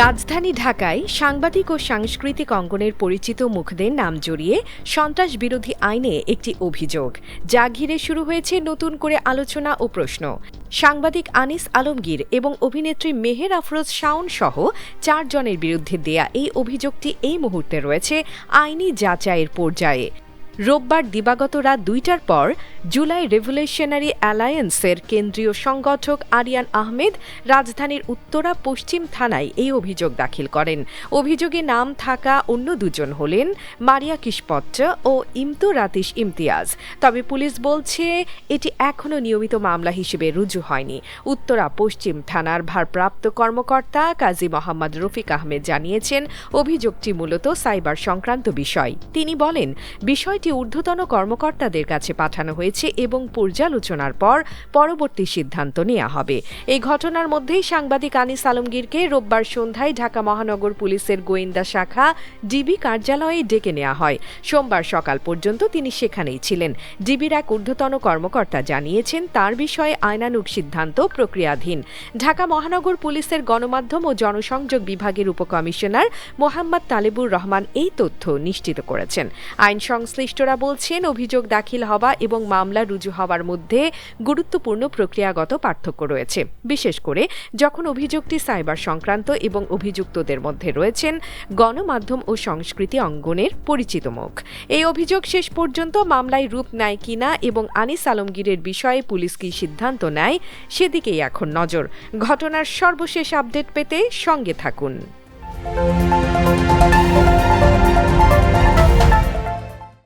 রাজধানী ঢাকায় সাংবাদিক ও সাংস্কৃতিক অঙ্গনের পরিচিত মুখদের নাম জড়িয়ে সন্ত্রাস বিরোধী আইনে একটি অভিযোগ। যা ঘিরে শুরু হয়েছে নতুন করে আলোচনা ও প্রশ্ন। সাংবাদিক আনিস আলমগীর এবং অভিনেত্রী মেহের আফরোজ শাওন সহ চারজনের বিরুদ্ধে দেয়া এই অভিযোগটি এই মুহূর্তে রয়েছে আইনি যাচাইয়ের পর্যায়ে। রোববার দিবাগত রাত দুইটার পর জুলাই রেভলিউশনারি অ্যালায়েন্সের কেন্দ্রীয় সংগঠক আরিয়ান আহমেদ রাজধানীর উত্তরা পশ্চিম থানায় এই অভিযোগ দাখিল করেন। অভিযোগে নাম থাকা অন্য দুজন হলেন মারিয়া কিসপত্র ও ইমতু রাতিশ ইমতিয়াজ। তবে পুলিশ বলছে, এটি এখনও নিয়মিত মামলা হিসেবে রুজু হয়নি। উত্তরা পশ্চিম থানার ভারপ্রাপ্ত কর্মকর্তা কাজী মোহাম্মদ রফিক আহমেদ জানিয়েছেন, অভিযোগটি মূলত সাইবার সংক্রান্ত বিষয়। তিনি বলেন বিষয়টি ঊর্ধ্বতন কর্মকর্তাদের কাছে পাঠানো হয়েছে এবং পর্যালোচনার পর পরবর্তী সিদ্ধান্ত নেওয়া হবে। এই ঘটনার মধ্যেই সাংবাদিক আনিস আলমগীরকে রোববার সন্ধ্যায় ঢাকা মহানগর পুলিশের গোয়েন্দা শাখা ডিবি কার্যালয়ে ডেকে নেওয়া হয়। সোমবার সকাল পর্যন্ত তিনি সেখানেই ছিলেন। ডিবির এক ঊর্ধ্বতন কর্মকর্তা জানিয়েছেন, তার বিষয়ে আইনানুগ সিদ্ধান্ত প্রক্রিয়াধীন। ঢাকা মহানগর পুলিশের গণমাধ্যম ও জনসংযোগ বিভাগের উপকমিশনার মোহাম্মদ তালেবুর রহমান এই তথ্য নিশ্চিত করেছেন। আইন সংশ্লিষ্টরা বলছেন, অভিযোগ দাখিল হওয়া এবং মামলা রুজু হওয়ার মধ্যে গুরুত্বপূর্ণ প্রক্রিয়াগত পার্থক্য রয়েছে। বিশেষ করে, যখন অভিযোগটি সাইবার সংক্রান্ত এবং অভিযুক্তদের মধ্যে রয়েছেন গণমাধ্যম ও সংস্কৃতি অঙ্গনের পরিচিত মুখ। এই অভিযোগ শেষ পর্যন্ত মামলায় রূপ নেয় কিনা এবং আনিস আলমগীরের বিষয়ে পুলিশ কি সিদ্ধান্ত নেয়, সেদিকেই এখন নজর। ঘটনার সর্বশেষ আপডেট পেতে সঙ্গে থাকুন।